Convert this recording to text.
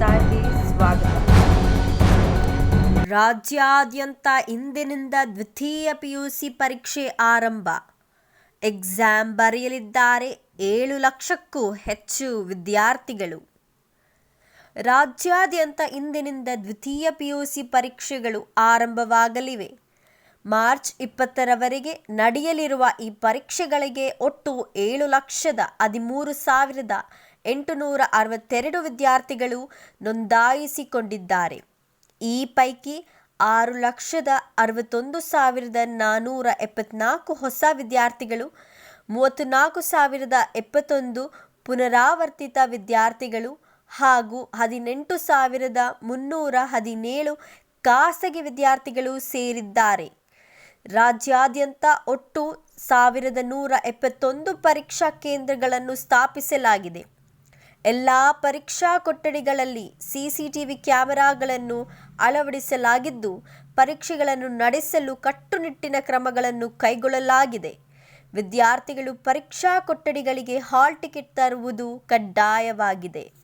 ಟೈಮ್ಗೆ ಸ್ವಾಗತ. ರಾಜ್ಯಾದ್ಯಂತ ಇಂದಿನಿಂದ ದ್ವಿತೀಯ ಪಿಯುಸಿ ಪರೀಕ್ಷೆ ಆರಂಭ. ಎಕ್ಸಾಮ್ ಬರೆಯಲಿದ್ದಾರೆ ಏಳು ಲಕ್ಷಕ್ಕೂ ಹೆಚ್ಚು ವಿದ್ಯಾರ್ಥಿಗಳು. ರಾಜ್ಯಾದ್ಯಂತ ಇಂದಿನಿಂದ ದ್ವಿತೀಯ ಪಿಯುಸಿ ಪರೀಕ್ಷೆಗಳು ಆರಂಭವಾಗಲಿವೆ. ಮಾರ್ಚ್ ಇಪ್ಪತ್ತರವರೆಗೆ ನಡೆಯಲಿರುವ ಈ ಪರೀಕ್ಷೆಗಳಿಗೆ ಒಟ್ಟು ಏಳು ಲಕ್ಷದ ಹದಿಮೂರು ಸಾವಿರದ ಎಂಟುನೂರ ಅರವತ್ತೆರಡು ವಿದ್ಯಾರ್ಥಿಗಳು ನೋಂದಾಯಿಸಿಕೊಂಡಿದ್ದಾರೆ. ಈ ಪೈಕಿ ಆರು ಲಕ್ಷದ ಅರವತ್ತೊಂದು ಸಾವಿರದ ನಾನ್ನೂರ ಎಪ್ಪತ್ನಾಲ್ಕು ಹೊಸ ವಿದ್ಯಾರ್ಥಿಗಳು, ಮೂವತ್ತ್ನಾಲ್ಕು ಸಾವಿರದ ಎಪ್ಪತ್ತೊಂದು ಪುನರಾವರ್ತಿತ ವಿದ್ಯಾರ್ಥಿಗಳು ಹಾಗೂ ಹದಿನೆಂಟು ಸಾವಿರದ ಮುನ್ನೂರ ಹದಿನೇಳು ಖಾಸಗಿ ವಿದ್ಯಾರ್ಥಿಗಳು ಸೇರಿದ್ದಾರೆ. ರಾಜ್ಯಾದ್ಯಂತ ಒಟ್ಟು ಸಾವಿರದ ನೂರ ಎಪ್ಪತ್ತೊಂದು ಪರೀಕ್ಷಾ ಕೇಂದ್ರಗಳನ್ನು ಸ್ಥಾಪಿಸಲಾಗಿದೆ. ಎಲ್ಲ ಪರೀಕ್ಷಾ ಕೊಠಡಿಗಳಲ್ಲಿ ಸಿಸಿಟಿವಿ ಕ್ಯಾಮೆರಾಗಳನ್ನು ಅಳವಡಿಸಲಾಗಿದ್ದು, ಪರೀಕ್ಷೆಗಳನ್ನು ನಡೆಸಲು ಕಟ್ಟುನಿಟ್ಟಿನ ಕ್ರಮಗಳನ್ನು ಕೈಗೊಳ್ಳಲಾಗಿದೆ. ವಿದ್ಯಾರ್ಥಿಗಳು ಪರೀಕ್ಷಾ ಕೊಠಡಿಗಳಿಗೆ ಹಾಲ್ ಟಿಕೆಟ್ ತರುವುದು ಕಡ್ಡಾಯವಾಗಿದೆ.